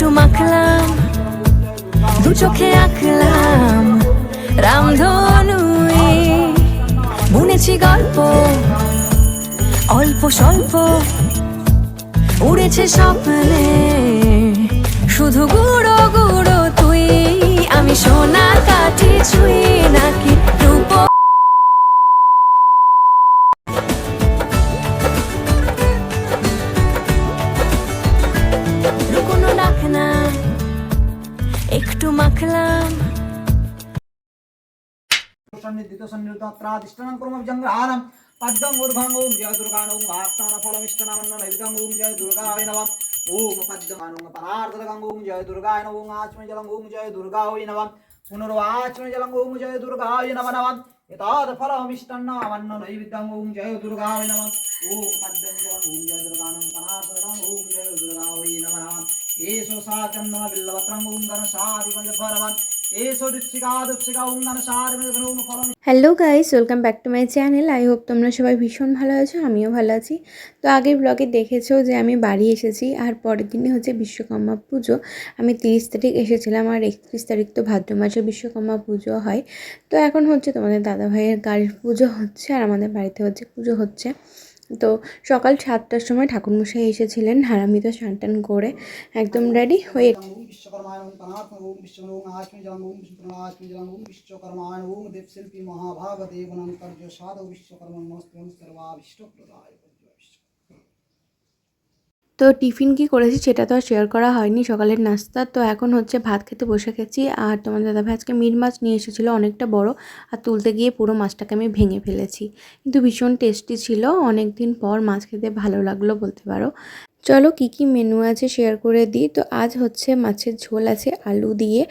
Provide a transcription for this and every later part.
একটু মাখলাম দু চোখে আঁকলাম। রামধনুই বুনেছি গল্প অল্প স্বল্প উড়েছে স্বপ্নে। মাখলাম সন্নিধিতসন্নিধাত্রাদিষ্টানাং কুর্মভিজঙ্গ্রহাণাং পদ্মং ঊর্ধ্বং ॐ জয় দুর্গা ॐ আস্তানফলমিষ্টনামন্ন নৈবিদং ॐ জয় দুর্গায় নমঃ ॐ পদ্মং পরার্ধদগং ॐ জয় দুর্গায় নমঃ ॐ আচমজলং ॐ জয় দুর্গায় নমঃ পুনর্বাচমজলং ॐ জয় দুর্গায় নমঃ নমঃ এতাদফলমিষ্টনামন্ন নৈবিদং ॐ জয় দুর্গায় নমঃ ॐ পদ্মং ॐ জয় দুর্গানং পরা hello guys welcome back to my channel I hope তোমরা সবাই ভীষণ ভালো আছো, আমিও ভালো আছি। তো আগের ব্লগে দেখেছ যে আমি বাড়ি এসেছি, আর পরের দিনে হচ্ছে বিশ্বকর্মা পুজো। আমি তিরিশ তারিখ এসেছিলাম, আর একত্রিশ তারিখ তো ভাদ্র মাসে বিশ্বকর্মা পুজো হয়। তো এখন হচ্ছে তোমাদের দাদাভাইয়ের গাড়ির পুজো হচ্ছে, আর আমাদের বাড়িতে হচ্ছে পুজো হচ্ছে। তো সকাল সাতটার সময় ঠাকুরমশাই এসেছিলেন আর সান্টান করে একদম রেডি হয়ে ఓం তো টিফিন কি করেছি সেটা তো আর শেয়ার করা হয়নি, সকালের নাস্তা। তো এখন হচ্ছে ভাত খেতে বসে গেছি। আর তোমার দাদাভাই আজকে মিট মাছ নিয়ে এসেছিল অনেকটা বড়, আর তুলতে গিয়ে পুরো মাছটাকে আমি ভেঙে ফেলেছি। কিন্তু ভীষণ টেস্টি ছিল অনেক দিন পর মাছ খেতে ভালো লাগল বলতে পারো। চলো কি কি মেনু আছে শেয়ার করে দিই। তো আজ হচ্ছে মাছের ঝোল আছে আলু দিয়ে,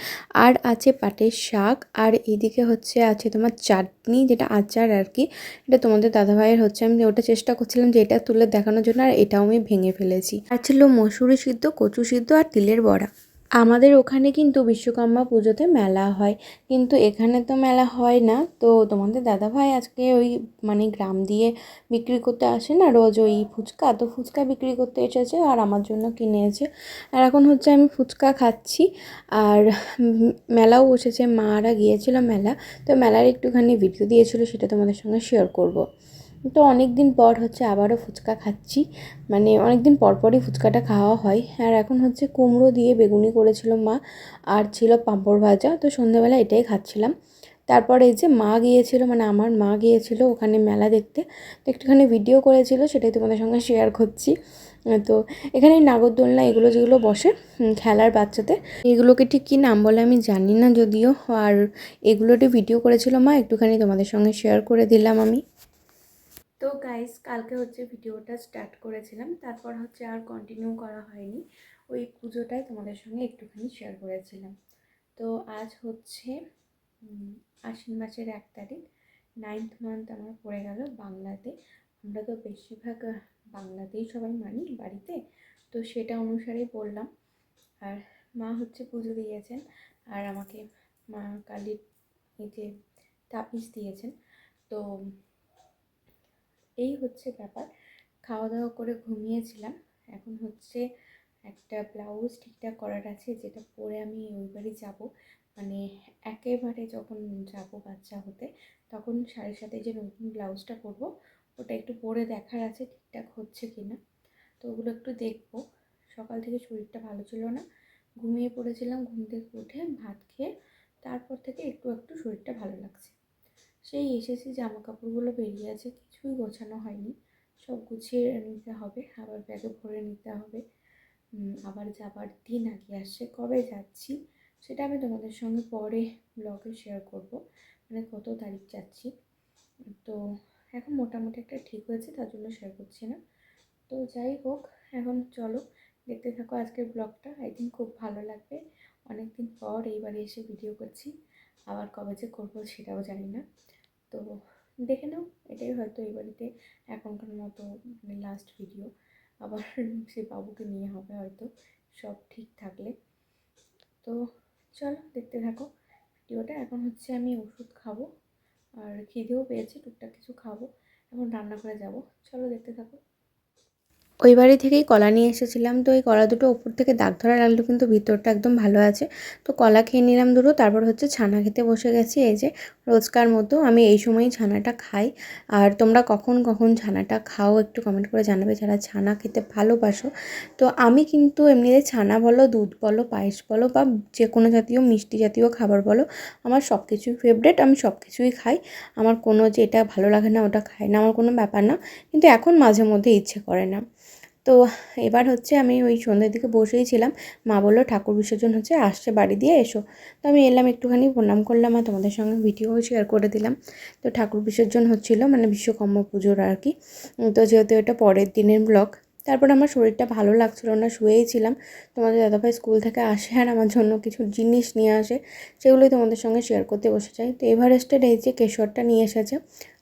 আর আছে পাটের শাক, আর এদিকে হচ্ছে আছে তোমার চাটনি, যেটা আচার আর কি। এটা তোমাদের দাদাভাইয়ের হচ্ছে, আমি ওটা চেষ্টা করছিলাম যে এটা তুলে দেখানোর জন্য, আর এটাও আমি ভেঙে ফেলেছি। আর ছিল মসুরি সিদ্ধ, কচু সিদ্ধ, আর তিলের বড়া। আমাদের ওখানে কিন্তু বিশ্বকর্মা পুজোতে মেলা হয়। কিন্তু এখানে তো মেলা হয় না। তো তোমাদের দাদাভাই আজকে ওই মানে গ্রাম দিয়ে বিক্রি করতে আসে না? রোজ ওই ফুচকা। তো ফুচকা বিক্রি করতে এসেছে আর আমার জন্য কিনে এনেছে। আর এখন হচ্ছে আমি ফুচকা খাচ্ছি। আর মেলাও বসেছে। মারা গিয়েছিল মেলা। তো মেলার একটুখানি ভিডিও দিয়েছিল, সেটা তোমাদের সঙ্গে শেয়ার করব। তো অনেক দিন পর হচ্ছে আবারও ফুচকা খাচ্ছি। মানে অনেক দিন পর পরই ফুচকাটা খাওয়া হয়। আর এখন হচ্ছে কুমড়ো দিয়ে বেগুনি করেছিল মা আর ছিল পাঁপড় ভাজা। তো সন্ধ্যাবেলা এটাই খাচ্ছিলাম। তারপরে এই যে মা গিয়েছিল মানে আমার মা গিয়েছিল ওখানে মেলা দেখতে। তো একটুখানি ভিডিও করেছিল, সেটাই তোমাদের সঙ্গে শেয়ার করছি। তো এখানে নাগরদোলনা, এগুলো যেগুলো বসে খেলার বাচ্চাদের, এগুলোকে ঠিক কী নাম বলে আমি জানি না যদিও। আর এগুলোটি ভিডিও করেছিল মা, একটুখানি তোমাদের সঙ্গে শেয়ার করে দিলাম আমি। তো গাইস কালকে হচ্ছে ভিডিওটা স্টার্ট করেছিলাম। তারপর হচ্ছে আর কন্টিনিউ করা হয়নি। ওই পুজোটাই তোমাদের সঙ্গে একটুখানি শেয়ার করেছিলাম। তো আজ হচ্ছে আশ্বিন মাসের এক তারিখ নাইন্থ মান্থ আমার পড়ে গেল বাংলাতে। আমরা তো বেশিরভাগ বাংলাতেই সবাই মানি বাড়িতে। তো সেটা অনুসারেই বললাম আর মা হচ্ছে পুজো দিয়েছেন। আর আমাকে মা কালীর এই যে তাবিজ দিয়েছেন। তো এই হচ্ছে ব্যাপার। খাওয়া দাওয়া করে ঘুমিয়েছিলাম। এখন হচ্ছে একটা ব্লাউজ ঠিকঠাক করার আছে, যেটা পরে আমি ওই বাড়ি যাব। মানে একেবারে যখন যাব বাচ্চা হতে, তখন সাড়ে সাথে যে নতুন ব্লাউজটা পরবো, ওটা একটু পরে দেখার আছে ঠিকঠাক হচ্ছে কি না তো ওগুলো একটু দেখব। সকাল থেকে শরীরটা ভালো ছিল না। ঘুমিয়ে পড়েছিলাম, ঘুম থেকে উঠে ভাত খেয়ে, তারপর থেকে একটু একটু শরীরটা ভালো লাগছে। সেই এসেছি জামা কাপড়গুলো বেরিয়ে আছে, কিছুই গোছানো হয়নি। সব গুছিয়ে নিতে হবে, আবার ব্যাগে ভরে নিতে হবে। আবার যাবার দিন আগে আসছে, কবে যাচ্ছি সেটা আমি তোমাদের সঙ্গে পরে ব্লগে শেয়ার করব। মানে কত তারিখ যাচ্ছি। তো এখন মোটামুটি একটা ঠিক হয়েছে, তার জন্য শেয়ার করছি না। তো যাই হোক, এখন চলো দেখতে থাকো আজকের ব্লগটা আই থিঙ্ক খুব ভালো লাগবে। অনেক দিন পর এইবারে এসে ভিডিও করছি। আবার কবে যে করব সেটাও জানি না। তো দেখে নাও, এটাই হয়তো এই বাড়িতে এখনকার মতো মানে লাস্ট ভিডিও আবার সেই বাবুকে নিয়ে হবে হয়তো, সব ঠিক থাকলে। তো চলো, দেখতে থাকো। ভিডিওটা এখন হচ্ছে আমি ওষুধ খাব, আর খিদেও পেয়েছে, টুকটাক কিছু খাব। এখন রান্না করে যাব। চলো, দেখতে থাকো। ওই বাড়ি থেকেই কলা নিয়ে এসেছিলাম। তো এই কলা দুটো ওপর থেকে দাগ ধরা লাগল, কিন্তু ভিতরটা একদম ভালো আছে। তো কলা খেয়ে নিলাম দুটো, তারপর হচ্ছে ছানা খেতে বসে গেছি। এই যে রোজকার মতো আমি এই সময়ই ছানাটা খাই। আর তোমরা কখন কখন ছানাটা খাও একটু কমেন্ট করে জানাবে। যারা ছানা খেতে ভালোবাসো, তো আমি কিন্তু এমনিতে ছানা বলো, দুধ বলো, পায়েস বলো বা যে কোনো জাতীয় মিষ্টি জাতীয় খাবার বলো, আমার সব কিছুই ফেভারেট আমি সব কিছুই খাই। আমার কোনো যে এটা ভালো লাগে না, ওটা খাই না, আমার কোনো ব্যাপার না। কিন্তু এখন মাঝে মধ্যে ইচ্ছে করে না। তো এবার হচ্ছে আমি ওই সন্ধ্যের দিকে বসেই ছিলাম। মা বলল, ঠাকুর বিসর্জন হচ্ছে, আসছে, বাড়ি দিয়ে এসো। তো আমি এলাম একটুখানি, প্রণাম করলাম আর তোমাদের সঙ্গে ভিডিও শেয়ার করে দিলাম। তো ঠাকুর বিসর্জন হচ্ছিল মানে বিশ্বকর্মা পুজোর আর কি। তো যেহেতু এটা পরের দিনের ব্লগ তারপর আমার শরীরটা ভালো লাগছিল না, শুয়েই ছিলাম। তোমাদের দাদাভাই স্কুল থেকে আসে আর আমার জন্য কিছু জিনিস নিয়ে আসে, সেগুলোই তোমাদের সঙ্গে শেয়ার করতে বসে চাই তো এভারেস্টের এই যে কেশরটা নিয়ে এসেছে,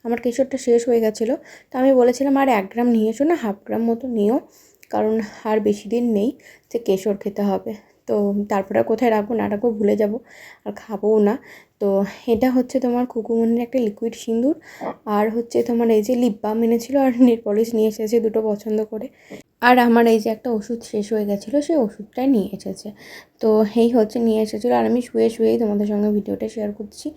আমার কেশরটা শেষ হয়ে গেছিল। তো আমি বলেছিলাম, আর এক গ্রাম নিয়ে এসো না, হাফ গ্রাম মতো নিও, কারণ আর বেশি দিন নেই যে কেশর খেতে হবে। তো তারপরে কোথায় রাখব না রাখব ভুলে যাব, আর খাবোও না। তো এটা হচ্ছে তোমার কুকুমনির একটা লিকুইড সিঁদুর। আর হচ্ছে তোমার এই যে লিপ বাম এনেছিলো আর নেল পলিশ নিয়ে এসেছে দুটো পছন্দ করে। আর আমার এই যে একটা ওষুধ শেষ হয়ে গেছিল, সেই ওষুধটাই নিয়ে এসেছে। তো এই হচ্ছে নিয়ে এসেছিল আর আমি শুয়ে শুয়েই তোমাদের সঙ্গে ভিডিওটা শেয়ার করছি।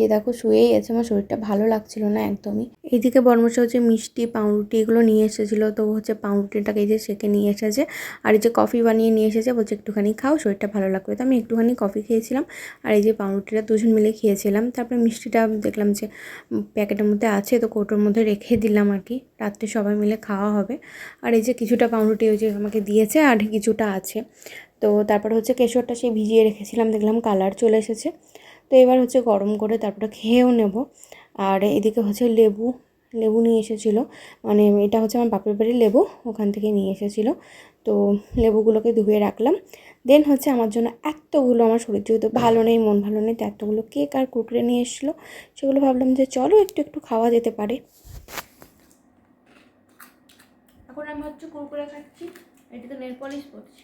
এই দেখো, শুয়েই আছে, আমার শরীরটা ভালো লাগছিল না একদমই। এইদিকে বর্মশা হচ্ছে মিষ্টি, পাউরুটি এগুলো নিয়ে এসেছিল, তো হচ্ছে পাউরুটিটাকে এই যে সেকে নিয়ে এসেছে। আর এই যে কফি বানিয়ে নিয়ে এসেছে, বলছে একটুখানি খাও, শরীরটা ভালো লাগবে। তো আমি একটুখানি কফি খেয়েছিলাম আর এই যে পাউরুটিটা দুজন মিলে খেয়েছিলাম। তারপরে মিষ্টিটা দেখলাম যে প্যাকেটের মধ্যে আছে, তো কৌটোর মধ্যে রেখে দিলাম আর কি। রাত্রে সবাই মিলে খাওয়া হবে। আর এই যে কিছুটা পাউরুটি ওই যে আমাকে দিয়েছে আর কিছুটা আছে। তো তারপর হচ্ছে কেশরটা সেই ভিজিয়ে রেখেছিলাম, দেখলাম কালার চলে এসেছে। তো এবার হচ্ছে গরম করে তারপরে খেয়েও নেব। আর এদিকে হচ্ছে লেবু লেবু নিয়ে এসেছিল। মানে এটা হচ্ছে আমার বাপের বাড়ির লেবু, ওখান থেকে নিয়ে এসেছিল। তো লেবুগুলোকে ধুয়ে রাখলাম। দেন হচ্ছে আমার জন্য এতগুলো, আমার শরীর যেহেতু ভালো নেই, মন ভালো নেই, তো এতগুলো কেক আর কুরকুরে নিয়ে এসেছিল। সেগুলো ভাবলাম যে চলো একটু একটু খাওয়া যেতে পারে। এখন আমি হচ্ছে কুরকুরে খাচ্ছি এটাতে নেল পলিশ করছি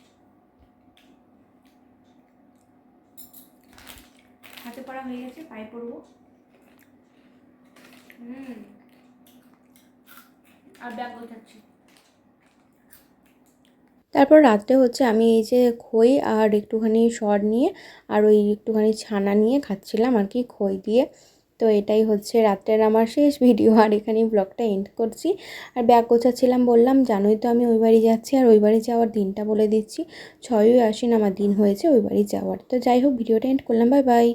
হাতে পড়া হয়ে গেছে, পায়ে হুম। আর ব্যাগ গোছাচ্ছি তারপর রাত্রে হচ্ছে আমি এই যে খই আর একটুখানি সর নিয়ে আর ওই একটুখানি ছানা নিয়ে খাচ্ছিলাম আর কি খই দিয়ে। তো এটাই হচ্ছে রাত্রের আমার শেষ ভিডিও আর এখানেই ব্লগটা এন্ড করছি। আর ব্যাগ গোছাচ্ছিলাম, বললাম, জানোই তো আমি ওই বাড়ি যাচ্ছি, আর ওই বাড়ি যাওয়ার দিনটা বলে দিচ্ছি। ছয়ই আসেন আমার দিন হয়েছে, ওই বাড়ি যাওয়ার। তো যাই হোক ভিডিওটা এন্ড করলাম বাই বাই